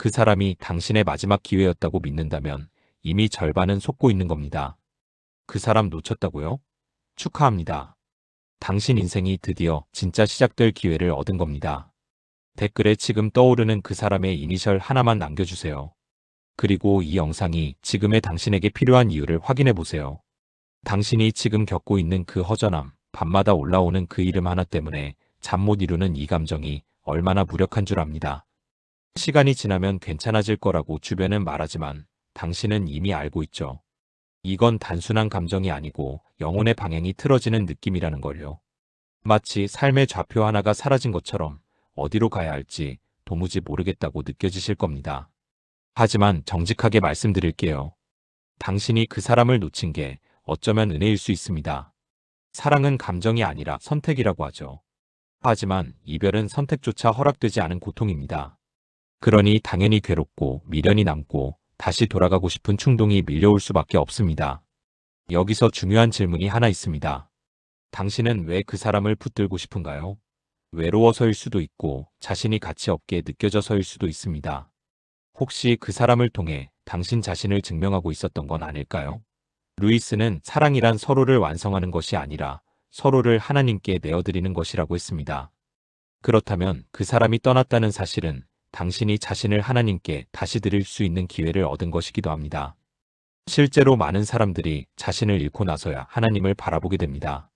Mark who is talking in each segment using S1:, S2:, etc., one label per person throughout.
S1: 그 사람이 당신의 마지막 기회였다고 믿는다면 이미 절반은 속고 있는 겁니다. 그 사람 놓쳤다고요? 축하합니다. 당신 인생이 드디어 진짜 시작될 기회를 얻은 겁니다. 댓글에 지금 떠오르는 그 사람의 이니셜 하나만 남겨주세요. 그리고 이 영상이 지금의 당신에게 필요한 이유를 확인해 보세요. 당신이 지금 겪고 있는 그 허전함, 밤마다 올라오는 그 이름 하나 때문에 잠 못 이루는 이 감정이 얼마나 무력한 줄 압니다. 시간이 지나면 괜찮아질 거라고 주변은 말하지만 당신은 이미 알고 있죠. 이건 단순한 감정이 아니고 영혼의 방향이 틀어지는 느낌이라는 걸요. 마치 삶의 좌표 하나가 사라진 것처럼 어디로 가야 할지 도무지 모르겠다고 느껴지실 겁니다. 하지만 정직하게 말씀드릴게요. 당신이 그 사람을 놓친 게 어쩌면 은혜일 수 있습니다. 사랑은 감정이 아니라 선택이라고 하죠. 하지만 이별은 선택조차 허락되지 않은 고통입니다. 그러니 당연히 괴롭고 미련이 남고 다시 돌아가고 싶은 충동이 밀려올 수밖에 없습니다. 여기서 중요한 질문이 하나 있습니다. 당신은 왜 그 사람을 붙들고 싶은가요? 외로워서일 수도 있고 자신이 가치 없게 느껴져서일 수도 있습니다. 혹시 그 사람을 통해 당신 자신을 증명하고 있었던 건 아닐까요? 루이스는 사랑이란 서로를 완성하는 것이 아니라 서로를 하나님께 내어드리는 것이라고 했습니다. 그렇다면 그 사람이 떠났다는 사실은 당신이 자신을 하나님께 다시 드릴 수 있는 기회를 얻은 것이기도 합니다. 실제로 많은 사람들이 자신을 잃고 나서야 하나님을 바라보게 됩니다.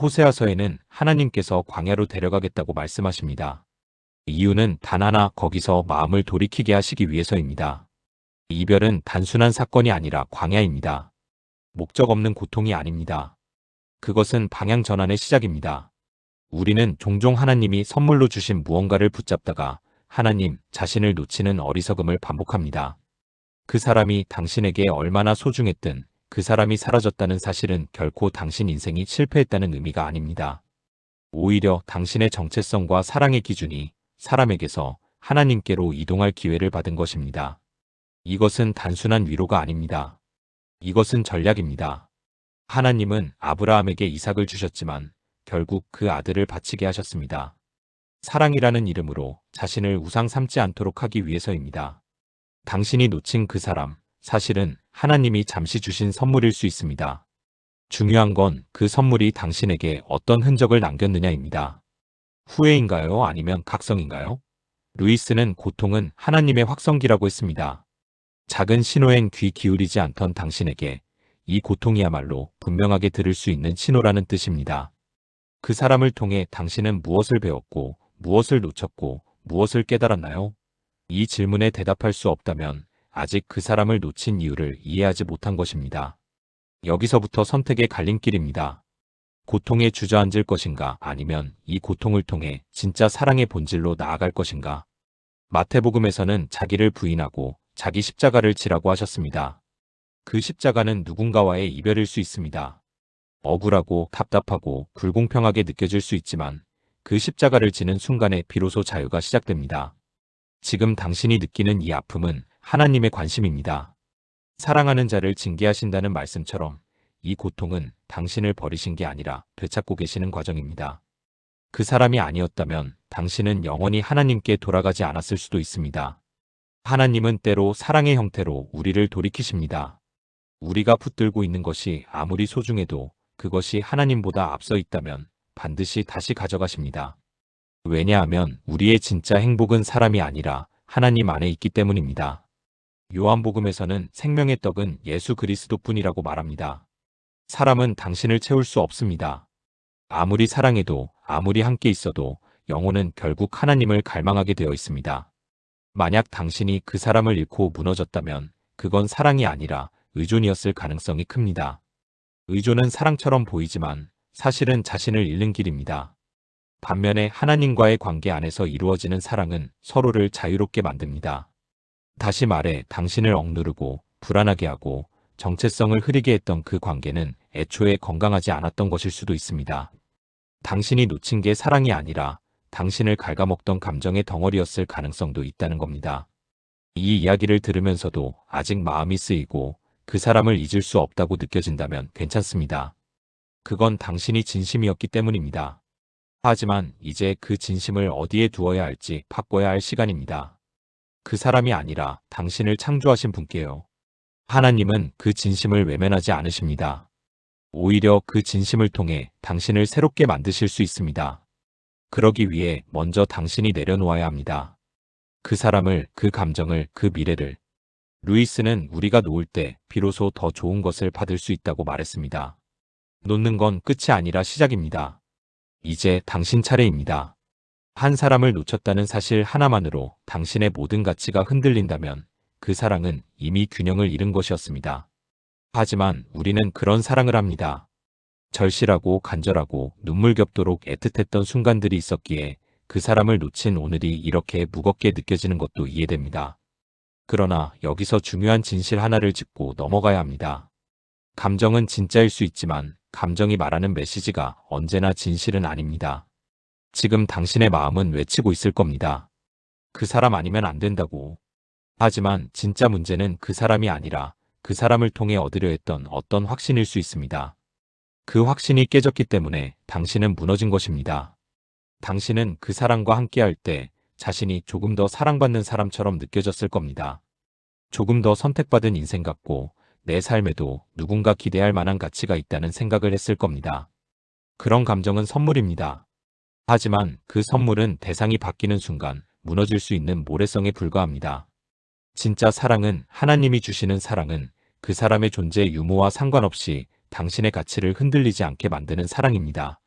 S1: 호세아서에는 하나님께서 광야로 데려가겠다고 말씀하십니다. 이유는 단 하나 거기서 마음을 돌이키게 하시기 위해서입니다. 이별은 단순한 사건이 아니라 광야입니다. 목적 없는 고통이 아닙니다. 그것은 방향 전환의 시작입니다. 우리는 종종 하나님이 선물로 주신 무언가를 붙잡다가 하나님 자신을 놓치는 어리석음을 반복합니다. 그 사람이 당신에게 얼마나 소중했든 그 사람이 사라졌다는 사실은 결코 당신 인생이 실패했다는 의미가 아닙니다. 오히려 당신의 정체성과 사랑의 기준이 사람에게서 하나님께로 이동할 기회를 받은 것입니다. 이것은 단순한 위로가 아닙니다. 이것은 전략입니다. 하나님은 아브라함에게 이삭을 주셨지만 결국 그 아들을 바치게 하셨습니다. 사랑이라는 이름으로 자신을 우상 삼지 않도록 하기 위해서입니다. 당신이 놓친 그 사람, 사실은 하나님이 잠시 주신 선물일 수 있습니다. 중요한 건 그 선물이 당신에게 어떤 흔적을 남겼느냐입니다. 후회인가요? 아니면 각성인가요? 루이스는 고통은 하나님의 확성기라고 했습니다. 작은 신호엔 귀 기울이지 않던 당신에게 이 고통이야말로 분명하게 들을 수 있는 신호라는 뜻입니다. 그 사람을 통해 당신은 무엇을 배웠고, 무엇을 놓쳤고, 무엇을 깨달았나요? 이 질문에 대답할 수 없다면 아직 그 사람을 놓친 이유를 이해하지 못한 것입니다. 여기서부터 선택의 갈림길입니다. 고통에 주저앉을 것인가 아니면 이 고통을 통해 진짜 사랑의 본질로 나아갈 것인가. 마태복음에서는 자기를 부인하고 자기 십자가를 지라고 하셨습니다. 그 십자가는 누군가와의 이별일 수 있습니다. 억울하고 답답하고 불공평하게 느껴질 수 있지만 그 십자가를 지는 순간에 비로소 자유가 시작됩니다. 지금 당신이 느끼는 이 아픔은 하나님의 관심입니다. 사랑하는 자를 징계하신다는 말씀처럼 이 고통은 당신을 버리신 게 아니라 되찾고 계시는 과정입니다. 그 사람이 아니었다면 당신은 영원히 하나님께 돌아가지 않았을 수도 있습니다. 하나님은 때로 사랑의 형태로 우리를 돌이키십니다. 우리가 붙들고 있는 것이 아무리 소중해도 그것이 하나님보다 앞서 있다면 반드시 다시 가져가십니다. 왜냐하면 우리의 진짜 행복은 사람이 아니라 하나님 안에 있기 때문입니다. 요한복음에서는 생명의 떡은 예수 그리스도뿐이라고 말합니다. 사람은 당신을 채울 수 없습니다. 아무리 사랑해도 아무리 함께 있어도 영혼은 결국 하나님을 갈망하게 되어 있습니다. 만약 당신이 그 사람을 잃고 무너졌다면 그건 사랑이 아니라 의존이었을 가능성이 큽니다. 의존은 사랑처럼 보이지만 사실은 자신을 잃는 길입니다. 반면에 하나님과의 관계 안에서 이루어지는 사랑은 서로를 자유롭게 만듭니다. 다시 말해 당신을 억누르고 불안하게 하고 정체성을 흐리게 했던 그 관계는 애초에 건강하지 않았던 것일 수도 있습니다. 당신이 놓친 게 사랑이 아니라 당신을 갉아먹던 감정의 덩어리였을 가능성도 있다는 겁니다. 이 이야기를 들으면서도 아직 마음이 쓰이고 그 사람을 잊을 수 없다고 느껴진다면 괜찮습니다. 그건 당신이 진심이었기 때문입니다. 하지만 이제 그 진심을 어디에 두어야 할지 바꿔야 할 시간입니다. 그 사람이 아니라 당신을 창조하신 분께요. 하나님은 그 진심을 외면하지 않으십니다. 오히려 그 진심을 통해 당신을 새롭게 만드실 수 있습니다. 그러기 위해 먼저 당신이 내려놓아야 합니다. 그 사람을, 그 감정을, 그 미래를. 루이스는 우리가 놓을 때 비로소 더 좋은 것을 받을 수 있다고 말했습니다. 놓는 건 끝이 아니라 시작입니다. 이제 당신 차례입니다. 한 사람을 놓쳤다는 사실 하나만으로 당신의 모든 가치가 흔들린다면 그 사랑은 이미 균형을 잃은 것이었습니다. 하지만 우리는 그런 사랑을 합니다. 절실하고 간절하고 눈물겹도록 애틋했던 순간들이 있었기에 그 사람을 놓친 오늘이 이렇게 무겁게 느껴지는 것도 이해됩니다. 그러나 여기서 중요한 진실 하나를 짚고 넘어가야 합니다. 감정은 진짜일 수 있지만 감정이 말하는 메시지가 언제나 진실은 아닙니다. 지금 당신의 마음은 외치고 있을 겁니다. 그 사람 아니면 안 된다고. 하지만 진짜 문제는 그 사람이 아니라 그 사람을 통해 얻으려 했던 어떤 확신일 수 있습니다. 그 확신이 깨졌기 때문에 당신은 무너진 것입니다. 당신은 그 사람과 함께할 때 자신이 조금 더 사랑받는 사람처럼 느껴졌을 겁니다. 조금 더 선택받은 인생 같고 내 삶에도 누군가 기대할 만한 가치가 있다는 생각을 했을 겁니다. 그런 감정은 선물입니다. 하지만 그 선물은 대상이 바뀌는 순간 무너질 수 있는 모래성에 불과합니다. 진짜 사랑은 하나님이 주시는 사랑은 그 사람의 존재 유무와 상관없이 당신의 가치를 흔들리지 않게 만드는 사랑입니다.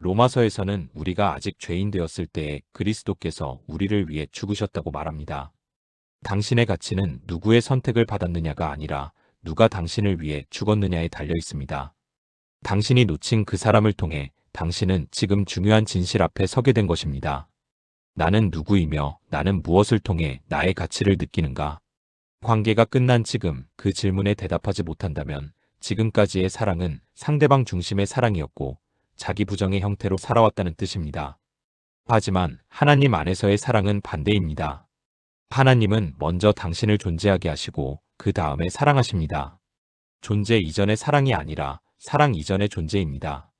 S1: 로마서에서는 우리가 아직 죄인 되었을 때에 그리스도께서 우리를 위해 죽으셨다고 말합니다. 당신의 가치는 누구의 선택을 받았느냐가 아니라 누가 당신을 위해 죽었느냐에 달려 있습니다. 당신이 놓친 그 사람을 통해 당신은 지금 중요한 진실 앞에 서게 된 것입니다. 나는 누구이며 나는 무엇을 통해 나의 가치를 느끼는가? 관계가 끝난 지금 그 질문에 대답하지 못한다면 지금까지의 사랑은 상대방 중심의 사랑이었고 자기 부정의 형태로 살아왔다는 뜻입니다. 하지만 하나님 안에서의 사랑은 반대입니다. 하나님은 먼저 당신을 존재하게 하시고 그 다음에 사랑하십니다. 존재 이전의 사랑이 아니라 사랑 이전의 존재입니다.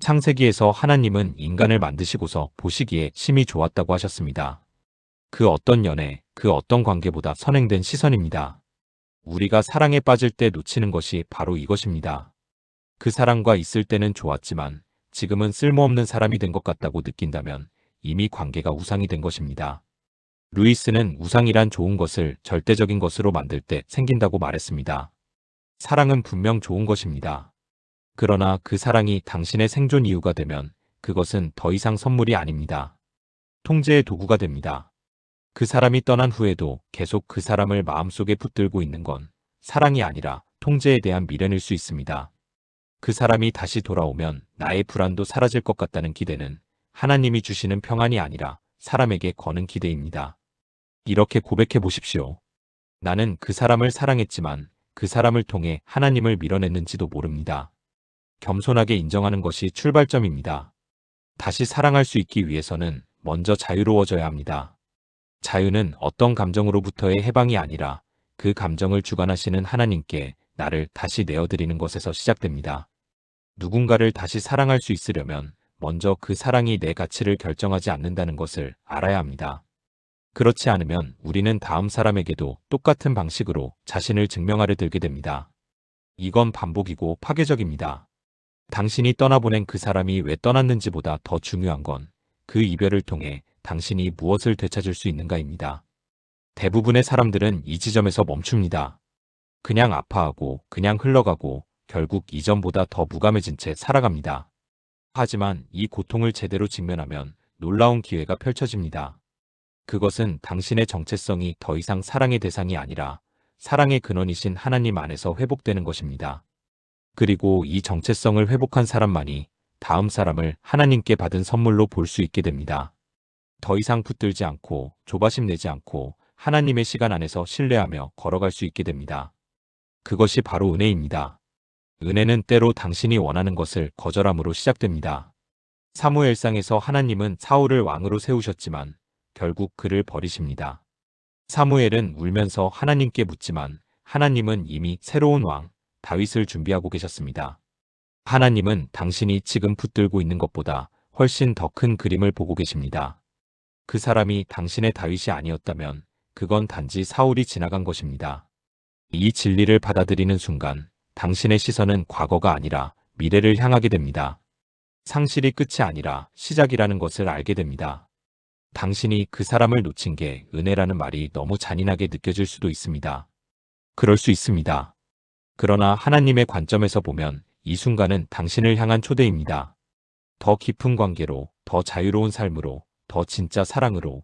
S1: 창세기에서 하나님은 인간을 만드시고서 보시기에 심히 좋았다고 하셨습니다. 그 어떤 연애, 그 어떤 관계보다 선행된 시선입니다. 우리가 사랑에 빠질 때 놓치는 것이 바로 이것입니다. 그 사람과 있을 때는 좋았지만 지금은 쓸모없는 사람이 된 것 같다고 느낀다면 이미 관계가 우상이 된 것입니다. 루이스는 우상이란 좋은 것을 절대적인 것으로 만들 때 생긴다고 말했습니다. 사랑은 분명 좋은 것입니다. 그러나 그 사랑이 당신의 생존 이유가 되면 그것은 더 이상 선물이 아닙니다. 통제의 도구가 됩니다. 그 사람이 떠난 후에도 계속 그 사람을 마음속에 붙들고 있는 건 사랑이 아니라 통제에 대한 미련일 수 있습니다. 그 사람이 다시 돌아오면 나의 불안도 사라질 것 같다는 기대는 하나님이 주시는 평안이 아니라 사람에게 거는 기대입니다. 이렇게 고백해 보십시오. 나는 그 사람을 사랑했지만 그 사람을 통해 하나님을 밀어냈는지도 모릅니다. 겸손하게 인정하는 것이 출발점입니다. 다시 사랑할 수 있기 위해서는 먼저 자유로워져야 합니다. 자유는 어떤 감정으로부터의 해방이 아니라 그 감정을 주관하시는 하나님께 나를 다시 내어드리는 것에서 시작됩니다. 누군가를 다시 사랑할 수 있으려면 먼저 그 사랑이 내 가치를 결정하지 않는다는 것을 알아야 합니다. 그렇지 않으면 우리는 다음 사람에게도 똑같은 방식으로 자신을 증명하려 들게 됩니다. 이건 반복이고 파괴적입니다. 당신이 떠나보낸 그 사람이 왜 떠났는지보다 더 중요한 건 그 이별을 통해 당신이 무엇을 되찾을 수 있는가입니다. 대부분의 사람들은 이 지점에서 멈춥니다. 그냥 아파하고 그냥 흘러가고 결국 이전보다 더 무감해진 채 살아갑니다. 하지만 이 고통을 제대로 직면하면 놀라운 기회가 펼쳐집니다. 그것은 당신의 정체성이 더 이상 사랑의 대상이 아니라 사랑의 근원이신 하나님 안에서 회복되는 것입니다. 그리고 이 정체성을 회복한 사람만이 다음 사람을 하나님께 받은 선물로 볼 수 있게 됩니다. 더 이상 붙들지 않고 조바심 내지 않고 하나님의 시간 안에서 신뢰하며 걸어갈 수 있게 됩니다. 그것이 바로 은혜입니다. 은혜는 때로 당신이 원하는 것을 거절함으로 시작됩니다. 사무엘상에서 하나님은 사울을 왕으로 세우셨지만 결국 그를 버리십니다. 사무엘은 울면서 하나님께 묻지만 하나님은 이미 새로운 왕, 다윗을 준비하고 계셨습니다. 하나님은 당신이 지금 붙들고 있는 것보다 훨씬 더 큰 그림을 보고 계십니다. 그 사람이 당신의 다윗이 아니었다면 그건 단지 사울이 지나간 것입니다. 이 진리를 받아들이는 순간 당신의 시선은 과거가 아니라 미래를 향하게 됩니다. 상실이 끝이 아니라 시작이라는 것을 알게 됩니다. 당신이 그 사람을 놓친 게 은혜라는 말이 너무 잔인하게 느껴질 수도 있습니다. 그럴 수 있습니다. 그러나 하나님의 관점에서 보면 이 순간은 당신을 향한 초대입니다. 더 깊은 관계로, 더 자유로운 삶으로, 더 진짜 사랑으로.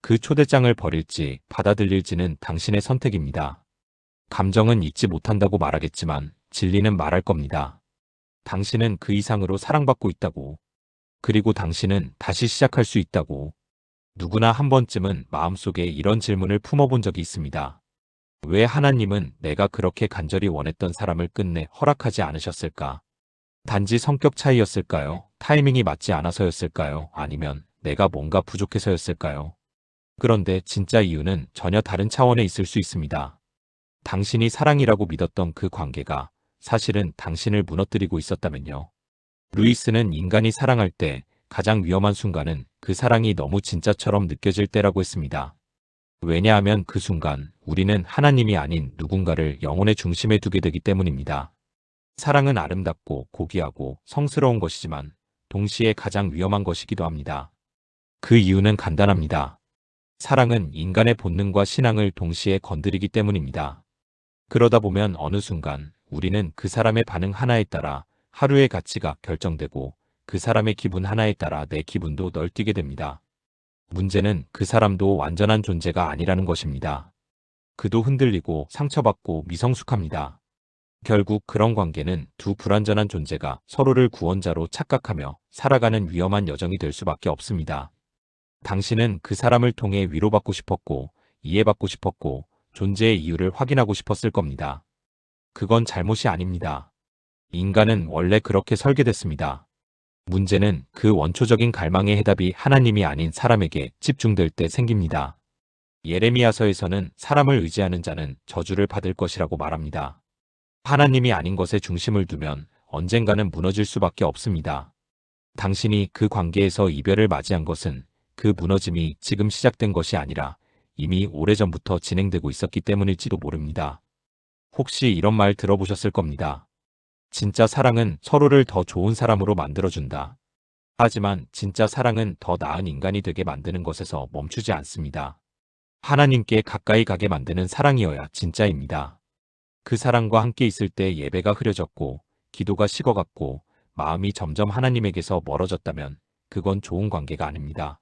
S1: 그 초대장을 버릴지 받아들일지는 당신의 선택입니다. 감정은 잊지 못한다고 말하겠지만 진리는 말할 겁니다. 당신은 그 이상으로 사랑받고 있다고. 그리고 당신은 다시 시작할 수 있다고. 누구나 한 번쯤은 마음속에 이런 질문을 품어본 적이 있습니다. 왜 하나님은 내가 그렇게 간절히 원했던 사람을 끝내 허락하지 않으셨을까? 단지 성격 차이였을까요? 타이밍이 맞지 않아서였을까요? 아니면 내가 뭔가 부족해서였을까요? 그런데 진짜 이유는 전혀 다른 차원에 있을 수 있습니다. 당신이 사랑이라고 믿었던 그 관계가 사실은 당신을 무너뜨리고 있었다면요. 루이스는 인간이 사랑할 때 가장 위험한 순간은 그 사랑이 너무 진짜처럼 느껴질 때라고 했습니다. 왜냐하면 그 순간 우리는 하나님이 아닌 누군가를 영혼의 중심에 두게 되기 때문입니다. 사랑은 아름답고 고귀하고 성스러운 것이지만 동시에 가장 위험한 것이기도 합니다. 그 이유는 간단합니다. 사랑은 인간의 본능과 신앙을 동시에 건드리기 때문입니다. 그러다 보면 어느 순간 우리는 그 사람의 반응 하나에 따라 하루의 가치가 결정되고 그 사람의 기분 하나에 따라 내 기분도 널뛰게 됩니다. 문제는 그 사람도 완전한 존재가 아니라는 것입니다. 그도 흔들리고 상처받고 미성숙합니다. 결국 그런 관계는 두 불완전한 존재가 서로를 구원자로 착각하며 살아가는 위험한 여정이 될 수밖에 없습니다. 당신은 그 사람을 통해 위로받고 싶었고 이해받고 싶었고 존재의 이유를 확인하고 싶었을 겁니다. 그건 잘못이 아닙니다. 인간은 원래 그렇게 설계됐습니다. 문제는 그 원초적인 갈망의 해답이 하나님이 아닌 사람에게 집중될 때 생깁니다. 예레미야서에서는 사람을 의지하는 자는 저주를 받을 것이라고 말합니다. 하나님이 아닌 것에 중심을 두면 언젠가는 무너질 수밖에 없습니다. 당신이 그 관계에서 이별을 맞이한 것은 그 무너짐이 지금 시작된 것이 아니라 이미 오래전부터 진행되고 있었기 때문일지도 모릅니다. 혹시 이런 말 들어보셨을 겁니다. 진짜 사랑은 서로를 더 좋은 사람으로 만들어준다. 하지만 진짜 사랑은 더 나은 인간이 되게 만드는 것에서 멈추지 않습니다. 하나님께 가까이 가게 만드는 사랑이어야 진짜입니다. 그 사랑과 함께 있을 때 예배가 흐려졌고 기도가 식어갔고 마음이 점점 하나님에게서 멀어졌다면 그건 좋은 관계가 아닙니다.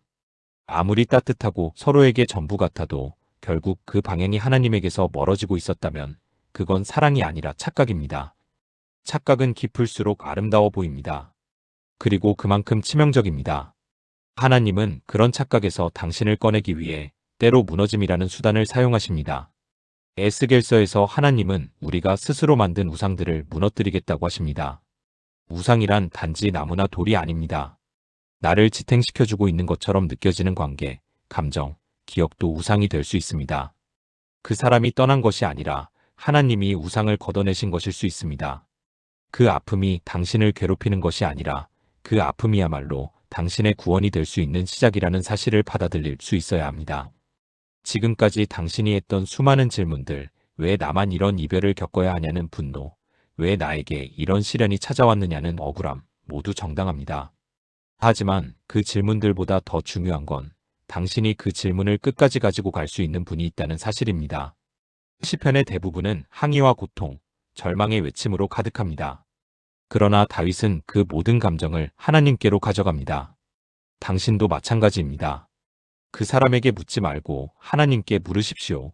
S1: 아무리 따뜻하고 서로에게 전부 같아도 결국 그 방향이 하나님에게서 멀어지고 있었다면 그건 사랑이 아니라 착각입니다. 착각은 깊을수록 아름다워 보입니다. 그리고 그만큼 치명적입니다. 하나님은 그런 착각에서 당신을 꺼내기 위해 때로 무너짐이라는 수단을 사용하십니다. 에스겔서에서 하나님은 우리가 스스로 만든 우상들을 무너뜨리겠다고 하십니다. 우상이란 단지 나무나 돌이 아닙니다. 나를 지탱시켜주고 있는 것처럼 느껴지는 관계, 감정, 기억도 우상이 될 수 있습니다. 그 사람이 떠난 것이 아니라 하나님이 우상을 걷어내신 것일 수 있습니다. 그 아픔이 당신을 괴롭히는 것이 아니라 그 아픔이야말로 당신의 구원이 될 수 있는 시작이라는 사실을 받아들일 수 있어야 합니다. 지금까지 당신이 했던 수많은 질문들, 왜 나만 이런 이별을 겪어야 하냐는 분노, 왜 나에게 이런 시련이 찾아왔느냐는 억울함, 모두 정당합니다. 하지만 그 질문들보다 더 중요한 건 당신이 그 질문을 끝까지 가지고 갈 수 있는 분이 있다는 사실입니다. 시편의 대부분은 항의와 고통, 절망의 외침으로 가득합니다. 그러나 다윗은 그 모든 감정을 하나님께로 가져갑니다. 당신도 마찬가지입니다. 그 사람에게 묻지 말고 하나님께 물으십시오.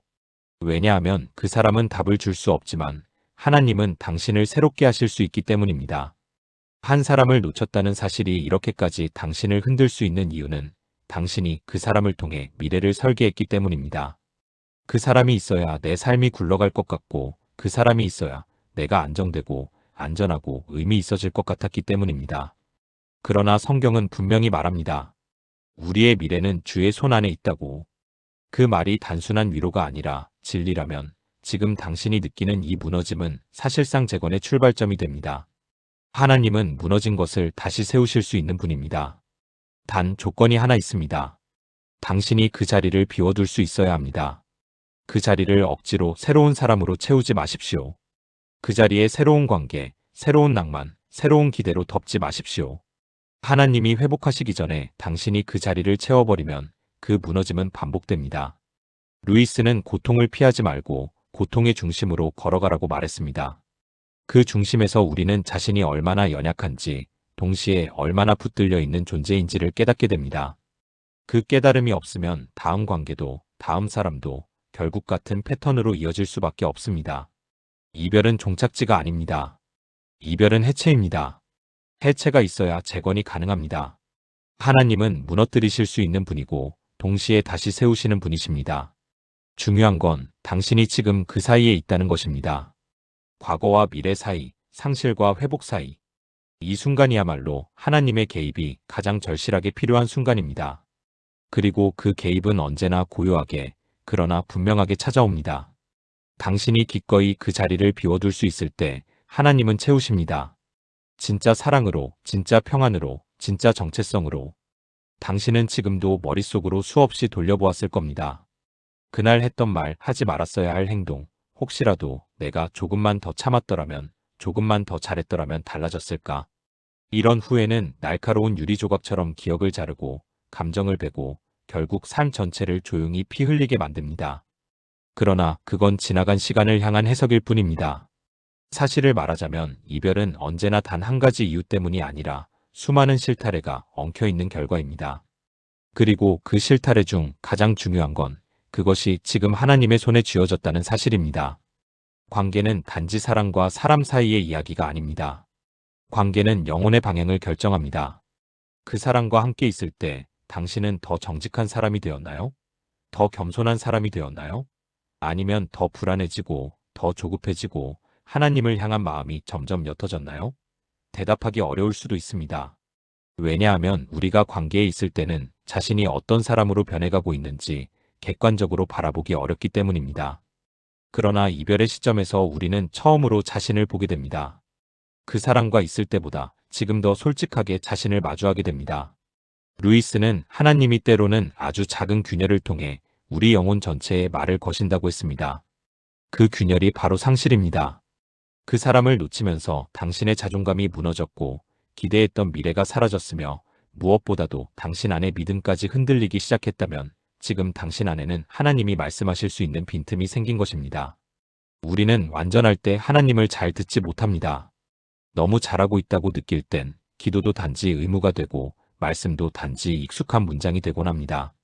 S1: 왜냐하면 그 사람은 답을 줄 수 없지만 하나님은 당신을 새롭게 하실 수 있기 때문입니다. 한 사람을 놓쳤다는 사실이 이렇게까지 당신을 흔들 수 있는 이유는 당신이 그 사람을 통해 미래를 설계했기 때문입니다. 그 사람이 있어야 내 삶이 굴러갈 것 같고 그 사람이 있어야 내가 안정되고 안전하고 의미 있어질 것 같았기 때문입니다. 그러나 성경은 분명히 말합니다. 우리의 미래는 주의 손 안에 있다고. 그 말이 단순한 위로가 아니라 진리라면 지금 당신이 느끼는 이 무너짐은 사실상 재건의 출발점이 됩니다. 하나님은 무너진 것을 다시 세우실 수 있는 분입니다. 단 조건이 하나 있습니다. 당신이 그 자리를 비워둘 수 있어야 합니다. 그 자리를 억지로 새로운 사람으로 채우지 마십시오. 그 자리에 새로운 관계, 새로운 낭만, 새로운 기대로 덮지 마십시오. 하나님이 회복하시기 전에 당신이 그 자리를 채워버리면 그 무너짐은 반복됩니다. 루이스는 고통을 피하지 말고 고통의 중심으로 걸어가라고 말했습니다. 그 중심에서 우리는 자신이 얼마나 연약한지, 동시에 얼마나 붙들려 있는 존재인지를 깨닫게 됩니다. 그 깨달음이 없으면 다음 관계도, 다음 사람도 결국 같은 패턴으로 이어질 수밖에 없습니다. 이별은 종착지가 아닙니다. 이별은 해체입니다. 해체가 있어야 재건이 가능합니다. 하나님은 무너뜨리실 수 있는 분이고 동시에 다시 세우시는 분이십니다. 중요한 건 당신이 지금 그 사이에 있다는 것입니다. 과거와 미래 사이, 상실과 회복 사이. 이 순간이야말로 하나님의 개입이 가장 절실하게 필요한 순간입니다. 그리고 그 개입은 언제나 고요하게, 그러나 분명하게 찾아옵니다. 당신이 기꺼이 그 자리를 비워둘 수 있을 때 하나님은 채우십니다. 진짜 사랑으로, 진짜 평안으로, 진짜 정체성으로. 당신은 지금도 머릿속으로 수없이 돌려보았을 겁니다. 그날 했던 말, 하지 말았어야 할 행동, 혹시라도 내가 조금만 더 참았더라면, 조금만 더 잘했더라면 달라졌을까? 이런 후회는 날카로운 유리 조각처럼 기억을 자르고, 감정을 베고, 결국 삶 전체를 조용히 피 흘리게 만듭니다. 그러나 그건 지나간 시간을 향한 해석일 뿐입니다. 사실을 말하자면 이별은 언제나 단 한 가지 이유 때문이 아니라 수많은 실타래가 엉켜있는 결과입니다. 그리고 그 실타래 중 가장 중요한 건 그것이 지금 하나님의 손에 쥐어졌다는 사실입니다. 관계는 단지 사람과 사람 사이의 이야기가 아닙니다. 관계는 영혼의 방향을 결정합니다. 그 사람과 함께 있을 때 당신은 더 정직한 사람이 되었나요? 더 겸손한 사람이 되었나요? 아니면 더 불안해지고, 더 조급해지고, 하나님을 향한 마음이 점점 옅어졌나요? 대답하기 어려울 수도 있습니다. 왜냐하면 우리가 관계에 있을 때는 자신이 어떤 사람으로 변해가고 있는지 객관적으로 바라보기 어렵기 때문입니다. 그러나 이별의 시점에서 우리는 처음으로 자신을 보게 됩니다. 그 사람과 있을 때보다 지금 더 솔직하게 자신을 마주하게 됩니다. 루이스는 하나님이 때로는 아주 작은 균열을 통해 우리 영혼 전체에 말을 거신다고 했습니다. 그 균열이 바로 상실입니다. 그 사람을 놓치면서 당신의 자존감이 무너졌고 기대했던 미래가 사라졌으며 무엇보다도 당신 안의 믿음까지 흔들리기 시작했다면 지금 당신 안에는 하나님이 말씀하실 수 있는 빈틈이 생긴 것입니다. 우리는 완전할 때 하나님을 잘 듣지 못합니다. 너무 잘하고 있다고 느낄 땐 기도도 단지 의무가 되고 말씀도 단지 익숙한 문장이 되곤 합니다.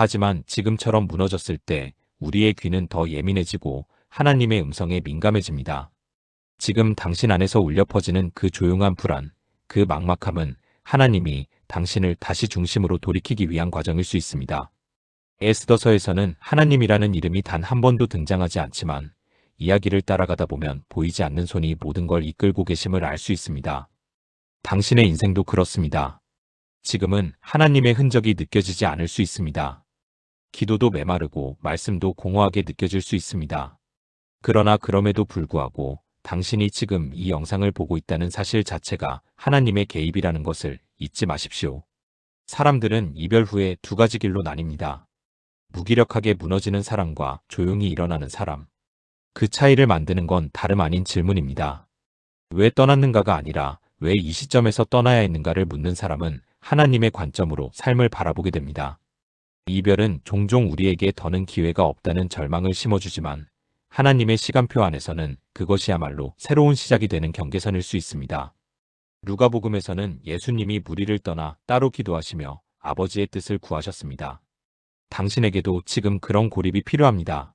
S1: 하지만 지금처럼 무너졌을 때 우리의 귀는 더 예민해지고 하나님의 음성에 민감해집니다. 지금 당신 안에서 울려 퍼지는 그 조용한 불안, 그 막막함은 하나님이 당신을 다시 중심으로 돌이키기 위한 과정일 수 있습니다. 에스더서에서는 하나님이라는 이름이 단 한 번도 등장하지 않지만 이야기를 따라가다 보면 보이지 않는 손이 모든 걸 이끌고 계심을 알 수 있습니다. 당신의 인생도 그렇습니다. 지금은 하나님의 흔적이 느껴지지 않을 수 있습니다. 기도도 메마르고 말씀도 공허하게 느껴질 수 있습니다. 그러나 그럼에도 불구하고 당신이 지금 이 영상을 보고 있다는 사실 자체가 하나님의 개입이라는 것을 잊지 마십시오. 사람들은 이별 후에 두 가지 길로 나뉩니다. 무기력하게 무너지는 사람과 조용히 일어나는 사람. 그 차이를 만드는 건 다름 아닌 질문입니다. 왜 떠났는가가 아니라 왜 이 시점에서 떠나야 했는가를 묻는 사람은 하나님의 관점으로 삶을 바라보게 됩니다. 이별은 종종 우리에게 더는 기회가 없다는 절망을 심어주지만 하나님의 시간표 안에서는 그것이야말로 새로운 시작이 되는 경계선일 수 있습니다. 누가복음에서는 예수님이 무리를 떠나 따로 기도하시며 아버지의 뜻을 구하셨습니다. 당신에게도 지금 그런 고립이 필요합니다.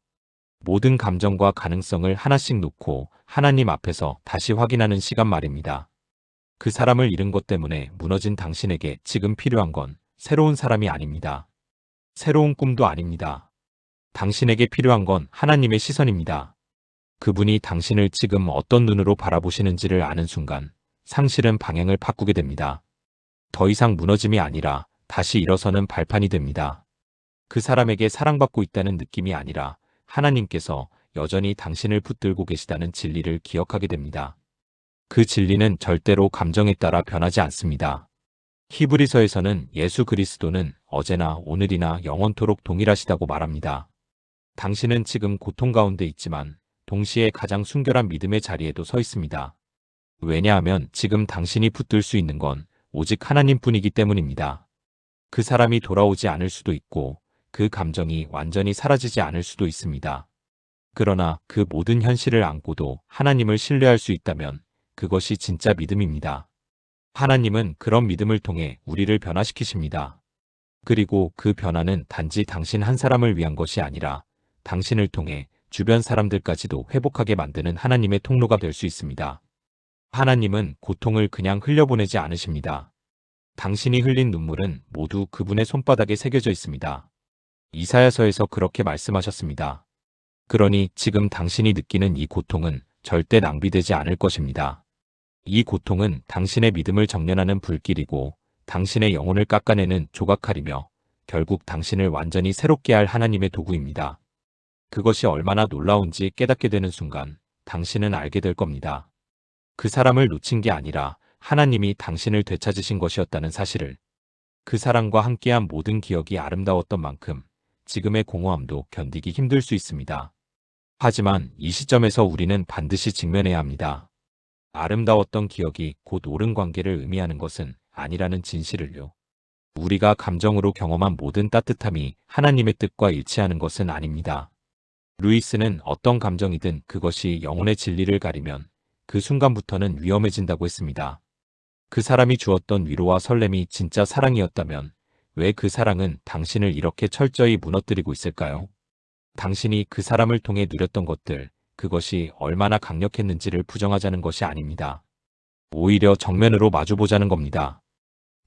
S1: 모든 감정과 가능성을 하나씩 놓고 하나님 앞에서 다시 확인하는 시간 말입니다. 그 사람을 잃은 것 때문에 무너진 당신에게 지금 필요한 건 새로운 사람이 아닙니다. 새로운 꿈도 아닙니다. 당신에게 필요한 건 하나님의 시선입니다. 그분이 당신을 지금 어떤 눈으로 바라보시는지를 아는 순간 상실은 방향을 바꾸게 됩니다. 더 이상 무너짐이 아니라 다시 일어서는 발판이 됩니다. 그 사람에게 사랑받고 있다는 느낌이 아니라 하나님께서 여전히 당신을 붙들고 계시다는 진리를 기억하게 됩니다. 그 진리는 절대로 감정에 따라 변하지 않습니다. 히브리서에서는 예수 그리스도는 어제나 오늘이나 영원토록 동일하시다고 말합니다. 당신은 지금 고통 가운데 있지만 동시에 가장 순결한 믿음의 자리에도 서 있습니다. 왜냐하면 지금 당신이 붙들 수 있는 건 오직 하나님 뿐이기 때문입니다. 그 사람이 돌아오지 않을 수도 있고 그 감정이 완전히 사라지지 않을 수도 있습니다. 그러나 그 모든 현실을 안고도 하나님을 신뢰할 수 있다면 그것이 진짜 믿음입니다. 하나님은 그런 믿음을 통해 우리를 변화시키십니다. 그리고 그 변화는 단지 당신 한 사람을 위한 것이 아니라 당신을 통해 주변 사람들까지도 회복하게 만드는 하나님의 통로가 될 수 있습니다. 하나님은 고통을 그냥 흘려보내지 않으십니다. 당신이 흘린 눈물은 모두 그분의 손바닥에 새겨져 있습니다. 이사야서에서 그렇게 말씀하셨습니다. 그러니 지금 당신이 느끼는 이 고통은 절대 낭비되지 않을 것입니다. 이 고통은 당신의 믿음을 정련하는 불길이고 당신의 영혼을 깎아내는 조각칼이며 결국 당신을 완전히 새롭게 할 하나님의 도구입니다. 그것이 얼마나 놀라운지 깨닫게 되는 순간 당신은 알게 될 겁니다. 그 사람을 놓친 게 아니라 하나님이 당신을 되찾으신 것이었다는 사실을 그 사람과 함께한 모든 기억이 아름다웠던 만큼 지금의 공허함도 견디기 힘들 수 있습니다. 하지만 이 시점에서 우리는 반드시 직면해야 합니다. 아름다웠던 기억이 곧 옳은 관계를 의미하는 것은 아니라는 진실을요. 우리가 감정으로 경험한 모든 따뜻함이 하나님의 뜻과 일치하는 것은 아닙니다. 루이스는 어떤 감정이든 그것이 영혼의 진리를 가리면 그 순간부터는 위험해진다고 했습니다. 그 사람이 주었던 위로와 설렘이 진짜 사랑이었다면 왜 그 사랑은 당신을 이렇게 철저히 무너뜨리고 있을까요? 당신이 그 사람을 통해 누렸던 것들, 그것이 얼마나 강력했는지를 부정하자는 것이 아닙니다. 오히려 정면으로 마주보자는 겁니다.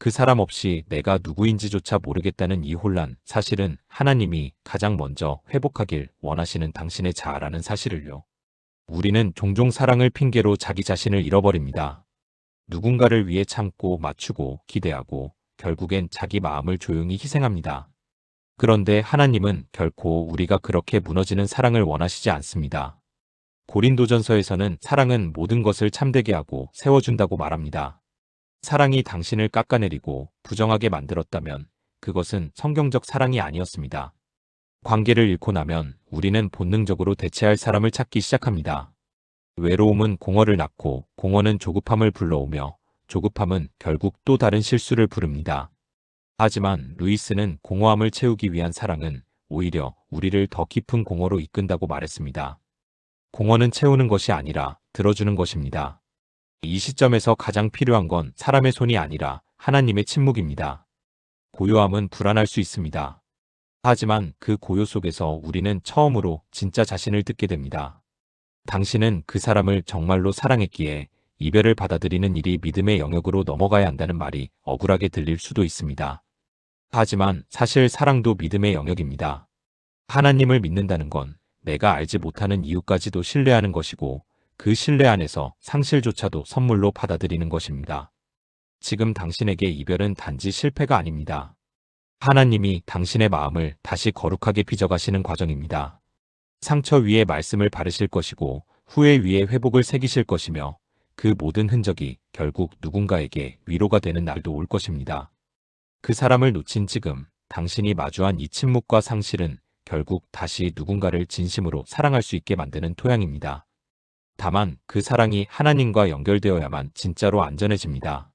S1: 그 사람 없이 내가 누구인지조차 모르겠다는 이 혼란, 사실은 하나님이 가장 먼저 회복하길 원하시는 당신의 자아라는 사실을요. 우리는 종종 사랑을 핑계로 자기 자신을 잃어버립니다. 누군가를 위해 참고 맞추고 기대하고 결국엔 자기 마음을 조용히 희생합니다. 그런데 하나님은 결코 우리가 그렇게 무너지는 사랑을 원하시지 않습니다. 고린도전서에서는 사랑은 모든 것을 참되게 하고 세워준다고 말합니다. 사랑이 당신을 깎아내리고 부정하게 만들었다면 그것은 성경적 사랑이 아니었습니다. 관계를 잃고 나면 우리는 본능적으로 대체할 사람을 찾기 시작합니다. 외로움은 공허를 낳고 공허는 조급함을 불러오며 조급함은 결국 또 다른 실수를 부릅니다. 하지만 루이스는 공허함을 채우기 위한 사랑은 오히려 우리를 더 깊은 공허로 이끈다고 말했습니다. 공허는 채우는 것이 아니라 들어주는 것입니다. 이 시점에서 가장 필요한 건 사람의 손이 아니라 하나님의 침묵입니다. 고요함은 불안할 수 있습니다. 하지만 그 고요 속에서 우리는 처음으로 진짜 자신을 듣게 됩니다. 당신은 그 사람을 정말로 사랑했기에 이별을 받아들이는 일이 믿음의 영역으로 넘어가야 한다는 말이 억울하게 들릴 수도 있습니다. 하지만 사실 사랑도 믿음의 영역입니다. 하나님을 믿는다는 건 내가 알지 못하는 이유까지도 신뢰하는 것이고 그 신뢰 안에서 상실조차도 선물로 받아들이는 것입니다. 지금 당신에게 이별은 단지 실패가 아닙니다. 하나님이 당신의 마음을 다시 거룩하게 빚어가시는 과정입니다. 상처 위에 말씀을 바르실 것이고 후회 위에 회복을 새기실 것이며 그 모든 흔적이 결국 누군가에게 위로가 되는 날도 올 것입니다. 그 사람을 놓친 지금 당신이 마주한 이 침묵과 상실은 결국 다시 누군가를 진심으로 사랑할 수 있게 만드는 토양입니다. 다만 그 사랑이 하나님과 연결되어야만 진짜로 안전해집니다.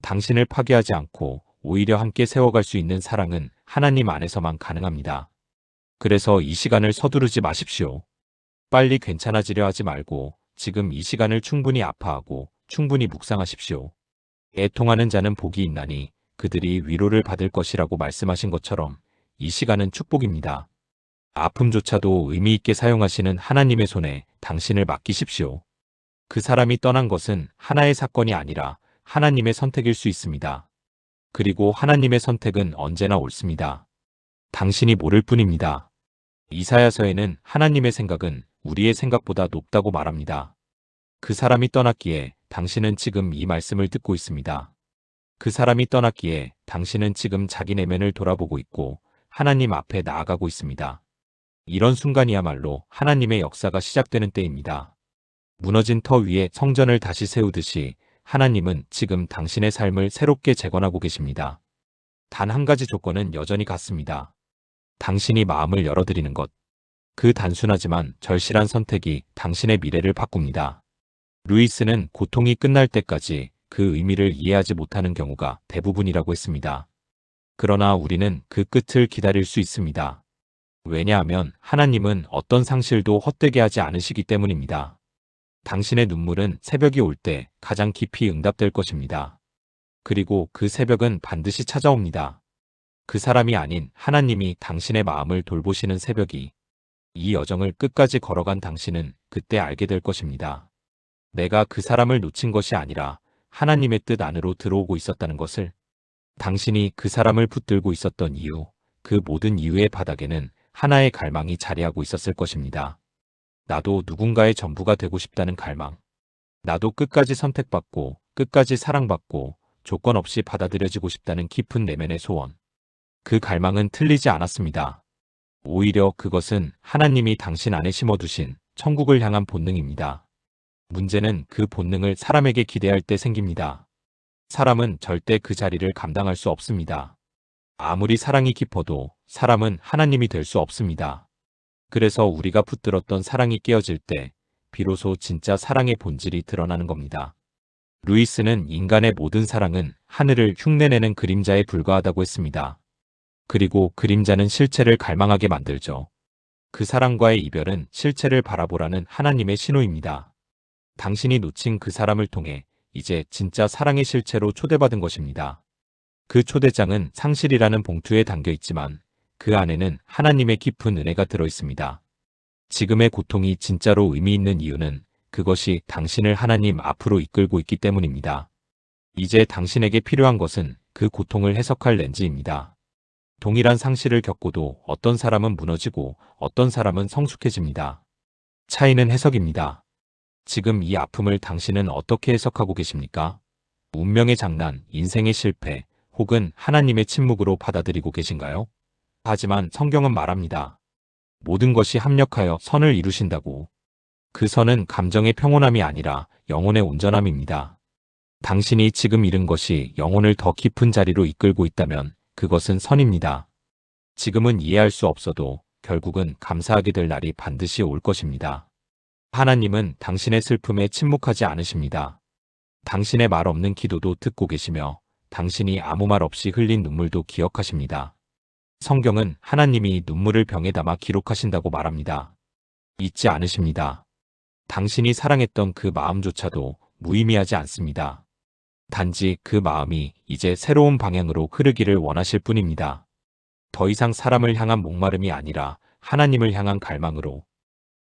S1: 당신을 파괴하지 않고 오히려 함께 세워갈 수 있는 사랑은 하나님 안에서만 가능합니다. 그래서 이 시간을 서두르지 마십시오. 빨리 괜찮아지려 하지 말고 지금 이 시간을 충분히 아파하고 충분히 묵상하십시오. 애통하는 자는 복이 있나니 그들이 위로를 받을 것이라고 말씀하신 것처럼 이 시간은 축복입니다. 아픔조차도 의미 있게 사용하시는 하나님의 손에 당신을 맡기십시오. 그 사람이 떠난 것은 하나의 사건이 아니라 하나님의 선택일 수 있습니다. 그리고 하나님의 선택은 언제나 옳습니다. 당신이 모를 뿐입니다. 이사야서에는 하나님의 생각은 우리의 생각보다 높다고 말합니다. 그 사람이 떠났기에 당신은 지금 이 말씀을 듣고 있습니다. 그 사람이 떠났기에 당신은 지금 자기 내면을 돌아보고 있고 하나님 앞에 나아가고 있습니다. 이런 순간이야말로 하나님의 역사가 시작되는 때입니다. 무너진 터 위에 성전을 다시 세우듯이 하나님은 지금 당신의 삶을 새롭게 재건하고 계십니다. 단 한 가지 조건은 여전히 같습니다. 당신이 마음을 열어드리는 것. 그 단순하지만 절실한 선택이 당신의 미래를 바꿉니다. 루이스는 고통이 끝날 때까지 그 의미를 이해하지 못하는 경우가 대부분이라고 했습니다. 그러나 우리는 그 끝을 기다릴 수 있습니다. 왜냐하면 하나님은 어떤 상실도 헛되게 하지 않으시기 때문입니다. 당신의 눈물은 새벽이 올 때 가장 깊이 응답될 것입니다. 그리고 그 새벽은 반드시 찾아옵니다. 그 사람이 아닌 하나님이 당신의 마음을 돌보시는 새벽이 이 여정을 끝까지 걸어간 당신은 그때 알게 될 것입니다. 내가 그 사람을 놓친 것이 아니라 하나님의 뜻 안으로 들어오고 있었다는 것을 당신이 그 사람을 붙들고 있었던 이유, 그 모든 이유의 바닥에는 하나의 갈망이 자리하고 있었을 것입니다. 나도 누군가의 전부가 되고 싶다는 갈망. 나도 끝까지 선택받고 끝까지 사랑받고 조건 없이 받아들여지고 싶다는 깊은 내면의 소원. 그 갈망은 틀리지 않았습니다. 오히려 그것은 하나님이 당신 안에 심어두신 천국을 향한 본능입니다. 문제는 그 본능을 사람에게 기대할 때 생깁니다. 사람은 절대 그 자리를 감당할 수 없습니다. 아무리 사랑이 깊어도 사람은 하나님이 될 수 없습니다. 그래서 우리가 붙들었던 사랑이 깨어질 때 비로소 진짜 사랑의 본질이 드러나는 겁니다. 루이스는 인간의 모든 사랑은 하늘을 흉내내는 그림자에 불과하다고 했습니다. 그리고 그림자는 실체를 갈망하게 만들죠. 그 사랑과의 이별은 실체를 바라보라는 하나님의 신호입니다. 당신이 놓친 그 사람을 통해 이제 진짜 사랑의 실체로 초대받은 것입니다. 그 초대장은 상실이라는 봉투에 담겨 있지만 그 안에는 하나님의 깊은 은혜가 들어 있습니다. 지금의 고통이 진짜로 의미 있는 이유는 그것이 당신을 하나님 앞으로 이끌고 있기 때문입니다. 이제 당신에게 필요한 것은 그 고통을 해석할 렌즈입니다. 동일한 상실을 겪고도 어떤 사람은 무너지고 어떤 사람은 성숙해집니다. 차이는 해석입니다. 지금 이 아픔을 당신은 어떻게 해석하고 계십니까? 운명의 장난, 인생의 실패, 혹은 하나님의 침묵으로 받아들이고 계신가요? 하지만 성경은 말합니다. 모든 것이 합력하여 선을 이루신다고. 그 선은 감정의 평온함이 아니라 영혼의 온전함입니다. 당신이 지금 잃은 것이 영혼을 더 깊은 자리로 이끌고 있다면 그것은 선입니다. 지금은 이해할 수 없어도 결국은 감사하게 될 날이 반드시 올 것입니다. 하나님은 당신의 슬픔에 침묵하지 않으십니다. 당신의 말 없는 기도도 듣고 계시며 당신이 아무 말 없이 흘린 눈물도 기억하십니다. 성경은 하나님이 눈물을 병에 담아 기록하신다고 말합니다. 잊지 않으십니다. 당신이 사랑했던 그 마음조차도 무의미하지 않습니다. 단지 그 마음이 이제 새로운 방향으로 흐르기를 원하실 뿐입니다. 더 이상 사람을 향한 목마름이 아니라 하나님을 향한 갈망으로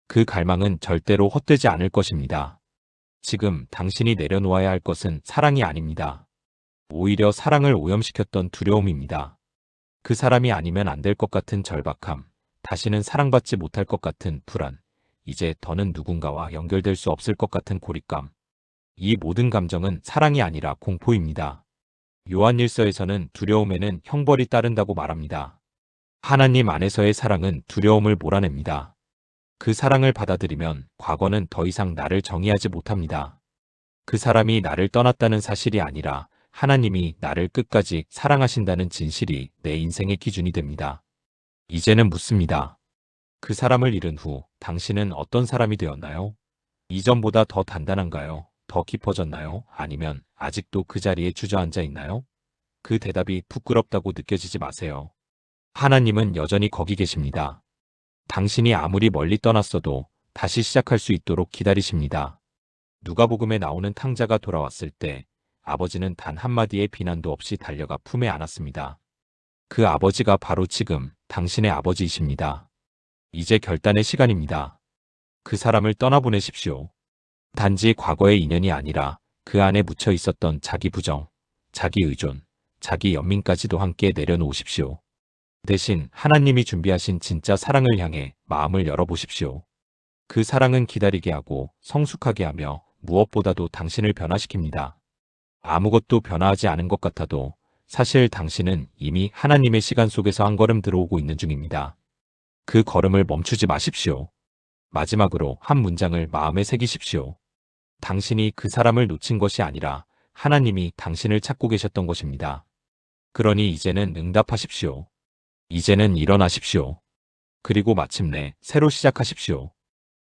S1: 그 갈망은 절대로 헛되지 않을 것입니다. 지금 당신이 내려놓아야 할 것은 사랑이 아닙니다. 오히려 사랑을 오염시켰던 두려움입니다. 그 사람이 아니면 안 될 것 같은 절박함, 다시는 사랑받지 못할 것 같은 불안, 이제 더는 누군가와 연결될 수 없을 것 같은 고립감. 이 모든 감정은 사랑이 아니라 공포입니다. 요한일서에서는 두려움에는 형벌이 따른다고 말합니다. 하나님 안에서의 사랑은 두려움을 몰아냅니다. 그 사랑을 받아들이면 과거는 더 이상 나를 정의하지 못합니다. 그 사람이 나를 떠났다는 사실이 아니라 하나님이 나를 끝까지 사랑하신다는 진실이 내 인생의 기준이 됩니다. 이제는 묻습니다. 그 사람을 잃은 후 당신은 어떤 사람이 되었나요? 이전보다 더 단단한가요? 더 깊어졌나요? 아니면 아직도 그 자리에 주저앉아 있나요? 그 대답이 부끄럽다고 느껴지지 마세요. 하나님은 여전히 거기 계십니다. 당신이 아무리 멀리 떠났어도 다시 시작할 수 있도록 기다리십니다. 누가복음에 나오는 탕자가 돌아왔을 때 아버지는 단 한마디의 비난도 없이 달려가 품에 안았습니다. 그 아버지가 바로 지금 당신의 아버지이십니다. 이제 결단의 시간입니다. 그 사람을 떠나보내십시오. 단지 과거의 인연이 아니라 그 안에 묻혀 있었던 자기 부정, 자기 의존, 자기 연민까지도 함께 내려놓으십시오. 대신 하나님이 준비하신 진짜 사랑을 향해 마음을 열어보십시오. 그 사랑은 기다리게 하고 성숙하게 하며 무엇보다도 당신을 변화시킵니다. 아무것도 변화하지 않은 것 같아도 사실 당신은 이미 하나님의 시간 속에서 한 걸음 들어오고 있는 중입니다. 그 걸음을 멈추지 마십시오. 마지막으로 한 문장을 마음에 새기십시오. 당신이 그 사람을 놓친 것이 아니라 하나님이 당신을 찾고 계셨던 것입니다. 그러니 이제는 응답하십시오. 이제는 일어나십시오. 그리고 마침내 새로 시작하십시오.